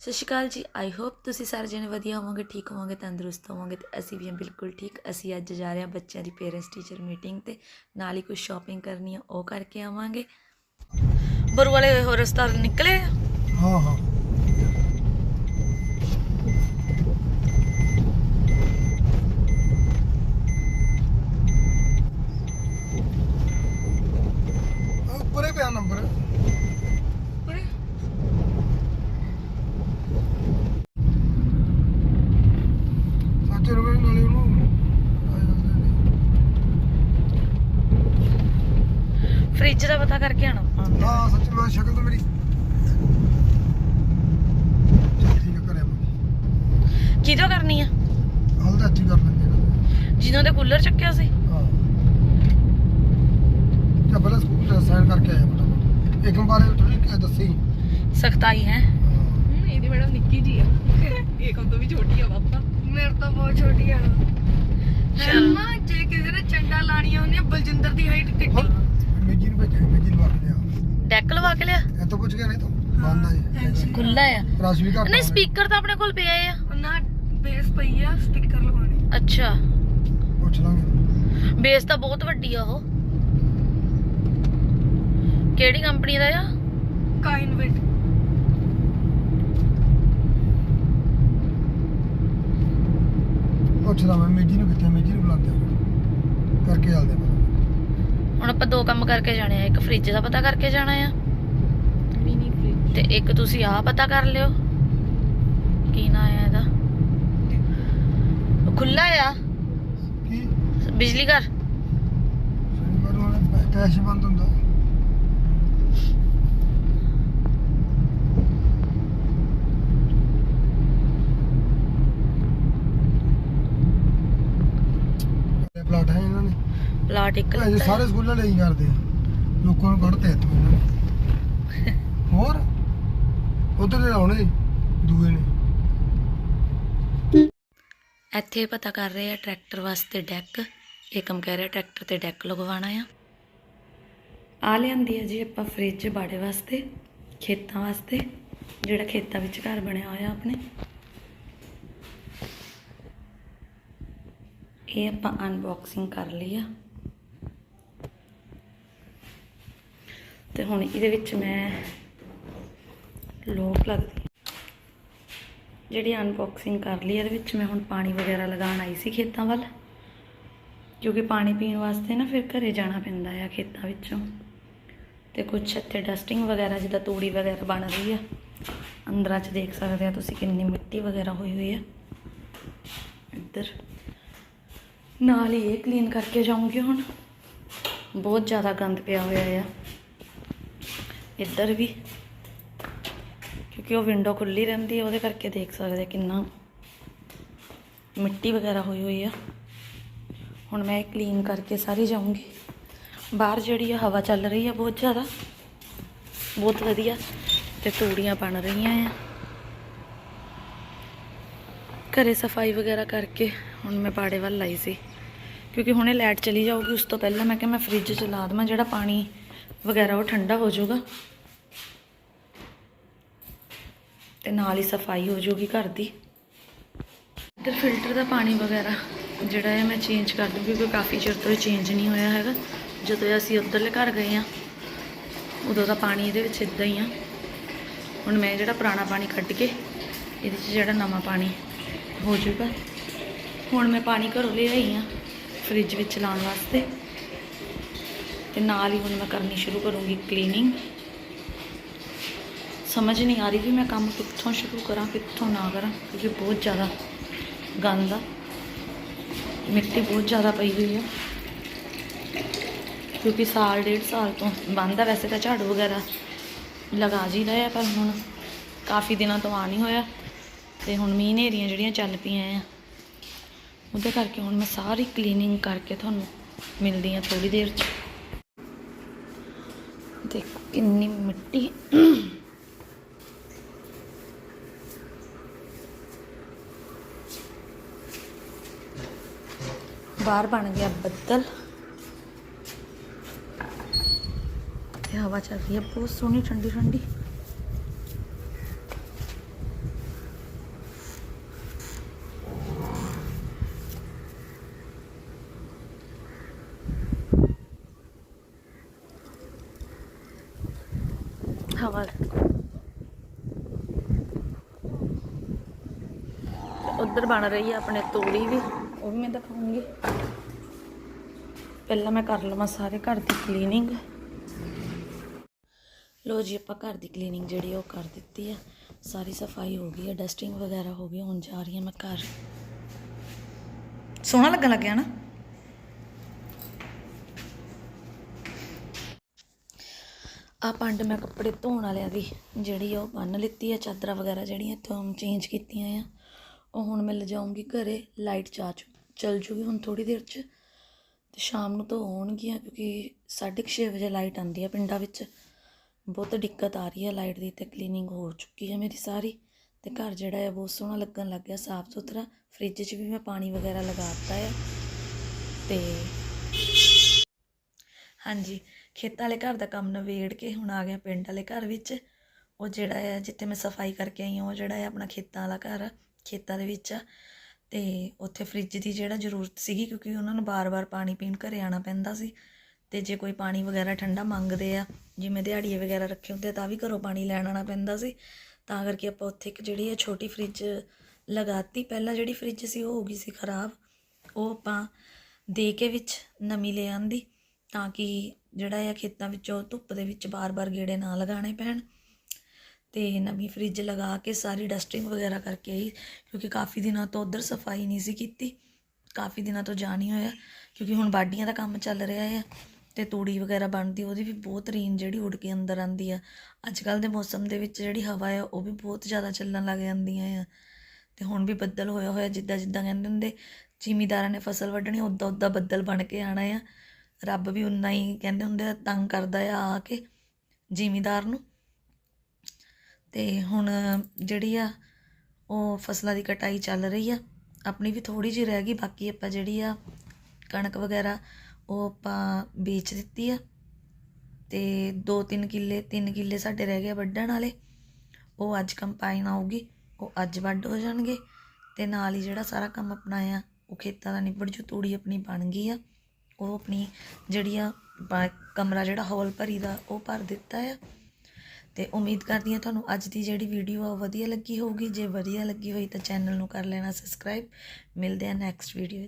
ਸਤਿ ਸ਼੍ਰੀ ਅਕਾਲ ਜੀ I hope ਤੁਸੀਂ ਸਾਰੇ ਜਣੇ ਵਧੀਆ ਹੋਵੋਗੇ, ਠੀਕ ਹੋਵੋਗੇ, ਤੰਦਰੁਸਤ ਹੋਵੋਗੇ ਤੇ ਅਸੀਂ ਵੀ ਹਾਂ ਬਿਲਕੁਲ ਠੀਕ। ਅਸੀਂ ਅੱਜ ਜਾ ਰਹੇ ਹਾਂ ਬੱਚਿਆਂ ਦੀ ਪੇਰੈਂਟਸ ਟੀਚਰ ਮੀਟਿੰਗ ਤੇ, ਨਾਲ ਹੀ ਕੁਝ ਸ਼ਾਪਿੰਗ ਕਰਨੀ ਆ, ਉਹ ਕਰਕੇ ਆਵਾਂਗੇ। ਬਰੂ ਵਾਲੇ ਹੋਰ ਰਸਤਾ ਨਿਕਲੇ ਹਾਂ ਹਾਂ ਉਹ ਉੱਪਰੇ ਪਿਆ ਨੰਬਰ ਸੱਚ ਰੁਪਏ ਨਾਲੇ ਉਹਨੂੰ ਆ ਜਾਂਦੇ ਨੇ। ਫ੍ਰਿਜ ਦਾ ਪਤਾ ਕਰਕੇ ਆਣਾ ਹਾਂ ਸੱਚ ਮੈਂ ਸ਼ਕਲ ਤਾਂ ਮੇਰੀ ਠੀਕ ਹੈ ਕਰਿਆ ਮੈਂ। ਕਿਦੋਂ ਕਰਨੀ ਆ? ਹਾਲ ਤਾਂ ਅੱਛੀ ਕਰ ਲੈਂਦੇ ਨੇ ਜਿਨ੍ਹਾਂ ਦੇ ਕੂਲਰ ਚੱਕਿਆ ਸੀ? ਹਾਂ। ਜਾਂ ਪਹਿਲਾਂ ਸਕੂਲ ਸਾਈਨ ਕਰਕੇ ਆਇਆ ਫਟਾਫਟ। ਇੱਕ ਬਾਰੇ ਥੋੜੀ ਕਿ ਦੱਸੀ। ਸਖਤਾਈ ਹੈ। ਇਹਦੀ ਮੈਡਮ ਨਿੱਕੀ ਜੀ ਆ। ਏਕਮ ਤੋਂ ਵੀ ਛੋਟੀ ਆ ਪਾਪਾ। ਮੇਰੇ ਤੋਂ ਬਹੁਤ ਛੋਟੀ ਆ। ਮੰਮਾ ਜੇ ਕਿਸੇ ਨੇ ਚੰਡਾ ਲਾਣੀਆਂ ਹੁੰਦੀਆਂ ਬਲਜਿੰਦਰ ਦੀ ਹਾਈਟ ਕਿੱਡੀ। ਮੇਜੀ ਨੂੰ ਭੇਜਿਆ ਮੇਜੀ ਨੂੰ ਵਗ ਲਿਆ। ਡੈਕ ਲਵਾ ਕੇ ਲਿਆ? ਇਹ ਤੋਂ ਪੁੱਛ ਗਿਆ ਨਹੀਂ ਤਾਂ ਬੰਦ ਆ ਜੀ। ਖੁੱਲਾ ਆ। ਰਸ਼ ਵੀ ਘੱਟ ਨਹੀਂ ਸਪੀਕਰ ਤਾਂ ਆਪਣੇ ਕੋਲ ਪਿਆ ਆ। ਉਹਨਾਂ ਬੇਸ ਪਈ ਆ ਸਟicker ਲਗਾਉਣੇ ਅੱਛਾ। ਪੁੱਛ ਲਾਂਗੇ। ਬੇਸ ਤਾਂ ਬਹੁਤ ਵੱਡੀ ਆ ਉਹ। ਕਿਹੜੀ ਕੰਪਨੀ ਦਾ ਆ? ਕਾਈਨ ਵਿਟ ਪੁੱਛ ਲਾ ਮੈਂ ਮੇਜੀ ਨੂੰ ਕਿੱਥੇ ਮੇਜੀ ਨੂੰ ਬੁਲਾਉਂਦੇ ਆ। ਕਰਕੇ ਚੱਲਦੇ ਹੁਣ ਆਪਾਂ ਦੋ ਕੰਮ ਕਰਕੇ ਜਾਣੇ ਆ ਇੱਕ ਫ੍ਰਿਜ ਦਾ ਪਤਾ ਕਰਕੇ ਜਾਣਾ ਆ। ਮਿਨੀ ਫ੍ਰਿਜ ਤੇ ਇੱਕ ਤੁਸੀਂ ਆਹ ਪਤਾ ਕਰ ਲਿਓ। ਕੀ ਨਾਂ ਆ ਇਹਦਾ? ਖੁੱਲਾ ਆ। ਕੀ? ਬਿਜਲੀ ਘਰ? ਕੈਸ਼ ਬੰਦ ਹੁੰਦਾ। ਇਹ ਪਲਾਟ ਹੈ ਇਹਨਾਂ ਪਲਾਟ ਇੱਕ ਇਹ ਲੱਤਾ ਸਾਰੇ ਸਕੂਲਾਂ ਲਈ ਕਰਦੇ ਆ। ਲੋਕਾਂ ਨੂੰ ਕੱਢਤੇ ਇੱਥੋਂ ਇਹਨਾਂ ਨੇ। ਹੋਰ? ਉਧਰ ਦੇ ਆਉਣੇ ਦੂਏ ਨੇ। ਇੱਥੇ ਪਤਾ ਕਰ ਰਹੇ ਆ ਟਰੈਕਟਰ ਵਾਸਤੇ ਡੈਕ। ਏਕਮ ਕਹਿ ਰਿਹਾ ਟਰੈਕਟਰ ਤੇ ਡੈਕ ਲਗਵਾਉਣਾ ਆ। ਆ ਲਿਆਂਦੀ ਹੈ ਜੀ ਆਪਾਂ ਫ੍ਰਿਜ ਬਾੜੇ ਵਾਸਤੇ ਖੇਤਾਂ ਵਾਸਤੇ ਜਿਹੜਾ ਖੇਤਾਂ ਵਿੱਚ ਘਰ ਬਣਿਆ ਹੋਇਆ ਆਪਣੇ। ਇਹ ਆਪਾਂ ਅਨਬਾਕਸਿੰਗ ਕਰ ਲਈ ਆ। ਤੇ ਹੁਣ ਇਹਦੇ ਵਿੱਚ ਮੈਂ ਲੋਕ ਲੱਗਦੀ ਜਿਹੜੀ ਅਨਬਾਕਸਿੰਗ ਕਰ ਲਈ, ਇਹਦੇ ਵਿੱਚ ਮੈਂ ਹੁਣ ਪਾਣੀ ਵਗੈਰਾ ਲਗਾਉਣ ਆਈ ਸੀ ਖੇਤਾਂ ਵੱਲ। ਕਿਉਂਕਿ ਪਾਣੀ ਪੀਣ ਵਾਸਤੇ ਨਾ ਫਿਰ ਘਰੇ ਜਾਣਾ ਪੈਂਦਾ ਆ ਖੇਤਾਂ ਵਿੱਚੋਂ। ਤੇ ਕੁਝ ਇੱਥੇ ਡਸਟਿੰਗ ਵਗੈਰਾ, ਜਿੱਦਾਂ ਤੂੜੀ ਵਗੈਰਾ ਬਣ ਰਹੀ ਆ। ਅੰਦਰਾਂ 'ਚ ਦੇਖ ਸਕਦੇ ਆ ਤੁਸੀਂ ਕਿੰਨੀ ਮਿੱਟੀ ਵਗੈਰਾ ਹੋਈ ਹੋਈ ਆ। ਇੱਧਰ। ਨਾਲ ਹੀ ਇਹ ਕਲੀਨ ਕਰਕੇ ਜਾਊਂਗੀ ਹੁਣ। ਬਹੁਤ ਜ਼ਿਆਦਾ ਗੰਦ ਪਿਆ ਹੋਇਆ ਆ। ਇੱਧਰ ਵੀ, ਕਿਉਂਕਿ ਉਹ ਵਿੰਡੋ ਖੁੱਲੀ ਰਹਿੰਦੀ ਹੈ, ਉਹਦੇ ਕਰਕੇ ਦੇਖ ਸਕਦੇ ਕਿੰਨਾ ਮਿੱਟੀ ਵਗੈਰਾ ਹੋਈ ਹੋਈ ਆ। ਹੁਣ ਮੈਂ ਇਹ ਕਲੀਨ ਕਰਕੇ ਸਾਰੀ ਜਾਊਂਗੀ। ਬਾਹਰ ਜਿਹੜੀ ਆ ਹਵਾ ਚੱਲ ਰਹੀ ਆ ਬਹੁਤ ਜ਼ਿਆਦਾ, ਬਹੁਤ ਵਧੀਆ ਤੇ ਤੂੜੀਆਂ ਬਣ ਰਹੀਆਂ ਆ। ਘਰੇ ਸਫ਼ਾਈ ਵਗੈਰਾ ਕਰਕੇ ਹੁਣ ਮੈਂ ਪਾੜੇ ਵੱਲ ਲਾਈ ਸੀ, ਕਿਉਂਕਿ ਹੁਣੇ ਲਾਈਟ ਚਲੀ ਜਾਊਗੀ, ਉਸ ਤੋਂ ਪਹਿਲਾਂ ਮੈਂ ਕਿਹਾ ਮੈਂ ਫ੍ਰਿਜ ਚ ਲਾ ਦੇਵਾਂ ਜਿਹੜਾ ਪਾਣੀ ਵਗੈਰਾ ਉਹ ਠੰਡਾ ਹੋ ਜਾਊਗਾ। ਤੇ ਨਾਲ ਹੀ ਸਫ਼ਾਈ ਹੋ ਜਾਊਗੀ ਘਰ ਦੀ। ਇੱਧਰ ਫਿਲਟਰ ਦਾ ਪਾਣੀ ਵਗੈਰਾ ਜਿਹੜਾ ਹੈ ਮੈਂ ਚੇਂਜ ਕਰ ਦੂੰਗੀ ਕਿਉਂਕਿ ਕਾਫੀ ਚਿਰ ਤੋਂ ਇਹ ਚੇਂਜ ਨਹੀਂ ਹੋਇਆ ਹੈਗਾ। ਜਦੋਂ ਅਸੀਂ ਉੱਧਰਲੇ ਘਰ ਗਏ ਆ ਉਦੋਂ ਦਾ ਪਾਣੀ ਇਹਦੇ ਵਿੱਚ ਇਦਾਂ ਹੀ ਆ। ਹੁਣ ਮੈਂ ਜਿਹੜਾ ਪੁਰਾਣਾ ਪਾਣੀ ਕੱਢ ਕੇ ਇਹਦੇ 'ਚ ਜਿਹੜਾ ਨਵਾਂ ਪਾਣੀ ਹੋ ਜਾਊਗਾ। ਹੁਣ ਮੈਂ ਪਾਣੀ ਘਰੋਂ ਲੈ ਆਈ ਆ ਫ੍ਰਿਜ ਵਿੱਚ ਲਾਉਣ ਵਾਸਤੇ। ਤੇ ਨਾਲ ਹੀ ਹੁਣ ਮੈਂ ਕਰਨੀ ਸ਼ੁਰੂ ਕਰੂੰਗੀ ਕਲੀਨਿੰਗ ਸਮਝ ਨਹੀਂ ਆ ਰਹੀ ਵੀ ਮੈਂ ਕੰਮ ਕਿੱਥੋਂ ਸ਼ੁਰੂ ਕਰਾਂ, ਕਿੱਥੋਂ ਨਾ ਕਰਾਂ, ਕਿਉਂਕਿ ਬਹੁਤ ਜ਼ਿਆਦਾ ਗੰਦ ਆ। ਮਿੱਟੀ ਬਹੁਤ ਜ਼ਿਆਦਾ ਪਈ ਹੋਈ ਆ। ਕਿਉਂਕਿ ਸਾਲ, ਡੇਢ ਸਾਲ ਤੋਂ ਬੰਦ ਆ, ਵੈਸੇ ਤਾਂ ਝਾੜੂ ਵਗੈਰਾ ਲਗਾ ਜੀ ਰਹੇ ਆ, ਪਰ ਹੁਣ ਕਾਫੀ ਦਿਨਾਂ ਤੋਂ ਆ ਨਹੀਂ ਹੋਇਆ ਤੇ ਹੁਣ ਮੀਂਹ ਹਨੇਰੀਆਂ ਜਿਹੜੀਆਂ ਚੱਲ ਪਈਆਂ ਆ, ਉਹਦੇ ਕਰਕੇ ਹੁਣ ਮੈਂ ਸਾਰੀ ਕਲੀਨਿੰਗ ਕਰਕੇ ਤੁਹਾਨੂੰ ਮਿਲਦੀ ਆ ਥੋੜੀ ਦੇਰ 'ਚ। ਦੇਖੋ ਕਿੰਨੀ ਮਿੱਟੀ। ਬਾਹਰ ਬਣ ਗਿਆ ਬੱਦਲ। ਤੇ ਹਵਾ ਚੱਲ ਰਹੀ ਹੈ, ਬਹੁਤ ਸੋਹਣੀ, ਠੰਡੀ ਠੰਡੀ। ਹਵਾ ਉਧਰ ਬਣ ਰਹੀ ਹੈ ਆਪਣੇ ਤੋੜੀ ਵੀ, ਉਹ ਵੀ ਮੈਂ ਦਿਖਾਉਂਗੀ। ਪਹਿਲਾਂ ਮੈਂ ਕਰ ਲਵਾਂ ਸਾਰੇ ਘਰ ਦੀ ਕਲੀਨਿੰਗ ਲੋ ਜੀ, ਆਪਾਂ ਘਰ ਦੀ ਕਲੀਨਿੰਗ ਜਿਹੜੀ ਆ ਉਹ ਕਰ ਦਿੱਤੀ ਆ। ਸਾਰੀ ਸਫ਼ਾਈ ਹੋ ਗਈ ਹੈ ਡਸਟਿੰਗ ਵਗੈਰਾ ਹੋ ਗਈ, ਹੁਣ ਜਾ ਰਹੀ ਹਾਂ ਮੈਂ ਘਰ। ਸੋਹਣਾ ਲੱਗਣ ਲੱਗਿਆ ਨਾ? ਆ ਪੰਡ ਮੈਂ ਕੱਪੜੇ ਧੋਣ ਵਾਲਿਆਂ ਦੀ, ਜਿਹੜੀ ਆ ਉਹ ਬੰਨ ਲਿੱਤੀ ਆ, ਚਾਦਰਾਂ ਵਗੈਰਾ ਜਿਹੜੀਆਂ ਇੱਥੋਂ ਚੇਂਜ ਕੀਤੀਆਂ ਆ। ਉਹ ਹੁਣ ਮੈਂ ਲਿਜਾਊਂਗੀ ਘਰੇ ਲਾਈਟ ਜਾ ਚੁ, ਚਲ ਜੂਗੀ ਹੁਣ ਥੋੜੀ ਦੇਰ ਚ, ਤੇ ਸ਼ਾਮ ਨੂੰ ਤਾਂ ਆਉਣਗੀਆਂ ਕਿਉਂਕਿ 6:30 ਵਜੇ ਲਾਈਟ ਆਉਂਦੀ ਆ ਪਿੰਡਾਂ ਵਿੱਚ। ਬਹੁਤ ਦਿੱਕਤ ਆ ਰਹੀ ਆ ਲਾਈਟ ਦੀ ਤੇ ਕਲੀਨਿੰਗ ਹੋ ਚੁੱਕੀ ਆ ਮੇਰੀ ਸਾਰੀ, ਤੇ ਘਰ ਜਿਹੜਾ ਹੈ ਬਹੁਤ ਸੋਹਣਾ ਲੱਗਣ ਲੱਗ ਗਿਆ ਸਾਫ਼ ਸੁਥਰਾ। ਫ੍ਰਿਜ 'ਚ ਵੀ ਮੈਂ ਪਾਣੀ ਵਗੈਰਾ ਲਗਾ ਦਿੱਤਾ ਆ, ਤੇ ਹਾਂਜੀ, ਖੇਤਾਂ ਵਾਲੇ ਘਰ ਦਾ ਕੰਮ ਨਵੇੜ ਕੇ ਹੁਣ ਆ ਗਿਆ ਪਿੰਡ ਵਾਲੇ ਘਰ ਵਿੱਚ। ਉਹ ਜਿਹੜਾ ਆ, ਜਿੱਥੇ ਮੈਂ ਸਫ਼ਾਈ ਕਰਕੇ ਆਈ ਹਾਂ, ਉਹ ਜਿਹੜਾ ਆ ਆਪਣਾ ਖੇਤਾਂ ਵਾਲਾ ਘਰ ਆ ਖੇਤਾਂ ਦੇ ਵਿੱਚ ਆ। ਤੇ ਉੱਥੇ ਫ੍ਰਿਜ ਦੀ ਜਿਹੜਾ ਜ਼ਰੂਰਤ ਸੀਗੀ, ਕਿਉਂਕਿ ਉਹਨਾਂ ਨੂੰ ਬਾਰ-ਬਾਰ ਪਾਣੀ ਪੀਣ ਘਰੇ ਆਉਣਾ ਪੈਂਦਾ ਸੀ। ਤੇ ਜੇ ਕੋਈ ਪਾਣੀ ਵਗੈਰਾ ਠੰਡਾ ਮੰਗਦੇ ਆ, ਜਿਵੇਂ ਦਿਹਾੜੀਏ ਵਗੈਰਾ ਰੱਖੇ ਹੁੰਦੇ ਆ, ਤਾਂ ਵੀ ਘਰੋਂ ਪਾਣੀ ਲੈਣ ਆਉਣਾ ਪੈਂਦਾ ਸੀ। ਤਾਂ ਕਰਕੇ ਆਪਾਂ ਉੱਥੇ ਇੱਕ ਜਿਹੜੀ ਆ ਛੋਟੀ ਫ੍ਰਿਜ ਲਗਾਤੀ। ਪਹਿਲਾਂ ਜਿਹੜੀ ਫ੍ਰਿਜ ਸੀ, ਉਹ ਹੋ ਗਈ ਸੀ ਖਰਾਬ। ਉਹ ਆਪਾਂ ਦੇ ਕੇ ਵਿੱਚ ਨਵੀਂ ਲੈ ਆਂਦੀ। ਤਾਂ ਕਿ ਜਿਹੜਾ ਆ ਖੇਤਾਂ ਵਿੱਚੋਂ ਧੁੱਪ ਦੇ ਵਿੱਚ ਬਾਰ-ਬਾਰ ਗੇੜੇ ਨਾ ਲਗਾਉਣੇ ਪੈਣ ਤੇ ਨਵੀਂ ਫ੍ਰਿਜ ਲਗਾ ਕੇ ਸਾਰੀ ਡਸਟਿੰਗ ਵਗੈਰਾ ਕਰਕੇ ਆਈ, ਕਿਉਂਕਿ ਕਾਫੀ ਦਿਨਾਂ ਤੋਂ ਉਧਰ ਸਫ਼ਾਈ ਨਹੀਂ ਸੀ ਕੀਤੀ, ਕਾਫੀ ਦਿਨਾਂ ਤੋਂ ਜਾ ਨਹੀਂ ਹੋਇਆ, ਕਿਉਂਕਿ ਹੁਣ ਬਾਡੀਆਂ ਦਾ ਕੰਮ ਚੱਲ ਰਿਹਾ ਹੈ ਤੇ ਤੂੜੀ ਵਗੈਰਾ ਬਣਦੀ, ਉਹਦੀ ਵੀ ਬਹੁਤ ਰੀਨ ਜਿਹੜੀ ਉੱਡ ਕੇ ਅੰਦਰ ਆਂਦੀ ਆ। ਅੱਜ ਕੱਲ ਦੇ ਮੌਸਮ ਦੇ ਵਿੱਚ ਜਿਹੜੀ ਹਵਾ ਆ, ਉਹ ਵੀ ਬਹੁਤ ਜ਼ਿਆਦਾ ਚੱਲਣ ਲੱਗ ਜਾਂਦੀਆਂ ਆ। ਤੇ ਹੁਣ ਵੀ ਬੱਦਲ ਹੋਇਆ ਹੋਇਆ ਜਿੱਦਾਂ ਜਿੱਦਾਂ ਕਹਿੰਦੇ ਹੁੰਦੇ, ਜ਼ਿਮੀਦਾਰਾਂ ਨੇ ਫਸਲ ਵੱਢਣੀ ਉਦਾਂ ਉਦਾਂ ਬੱਦਲ ਬਣ ਕੇ ਆਣਾ ਆ। ਰੱਬ ਵੀ ਉਨਾ ਹੀ ਕਹਿੰਦੇ ਹੁੰਦੇ ਤੰਗ ਕਰਦਾ ਆ ਆ ਕੇ ਜ਼ਿਮੀਦਾਰ ਨੂੰ। ਤੇ ਹੁਣ ਜਿਹੜੀ ਆ, ਉਹ ਫਸਲਾਂ ਦੀ ਕਟਾਈ ਚੱਲ ਰਹੀ ਆ। ਆਪਣੀ ਵੀ ਥੋੜੀ ਜਿਹੀ ਰਹਿ ਗਈ, ਬਾਕੀ ਆਪਾਂ ਜਿਹੜੀ ਆ ਕਣਕ ਵਗੈਰਾ, ਉਹ ਆਪਾਂ ਵੇਚ ਦਿੱਤੀ ਆ। ਤੇ 2-3 ਕਿੱਲੇ 3 ਕਿੱਲੇ ਸਾਡੇ ਰਹਿ ਗਏ ਵੱਢਣ ਵਾਲੇ। ਉਹ ਅੱਜ ਕੰਪਾਈਨ ਆਊਗੀ, ਉਹ ਅੱਜ ਵੱਢ ਹੋ ਜਾਣਗੇ। ਤੇ ਨਾਲ ਹੀ ਜਿਹੜਾ ਸਾਰਾ ਕੰਮ ਆਪਣਾ ਆ, ਉਹ ਖੇਤਾਂ ਦਾ ਨਿਬੜ ਜੂ, ਤੂੜੀ ਆਪਣੀ ਬਣ ਗਈ ਆ। ਉਹ ਆਪਣੀ ਜਿਹੜੀ ਆ ਕਮਰਾ ਜਿਹੜਾ ਹਾਲ ਭਰੀ ਦਾ, ਉਹ ਭਰ ਦਿੱਤਾ ਆ। ਤੇ ਉਮੀਦ ਕਰਦੀ ਹਾਂ ਤੁਹਾਨੂੰ ਅੱਜ ਦੀ ਜਿਹੜੀ ਵੀਡੀਓ ਆ, ਉਹ ਵਧੀਆ ਲੱਗੀ ਹੋਊਗੀ। ਜੇ ਵਧੀਆ ਲੱਗੀ ਹੋਈ ਤਾਂ ਚੈਨਲ ਨੂੰ ਕਰ ਲੈਣਾ ਸਬਸਕ੍ਰਾਈਬ ਮਿਲਦੇ ਆ ਨੈਕਸਟ ਵੀਡੀਓ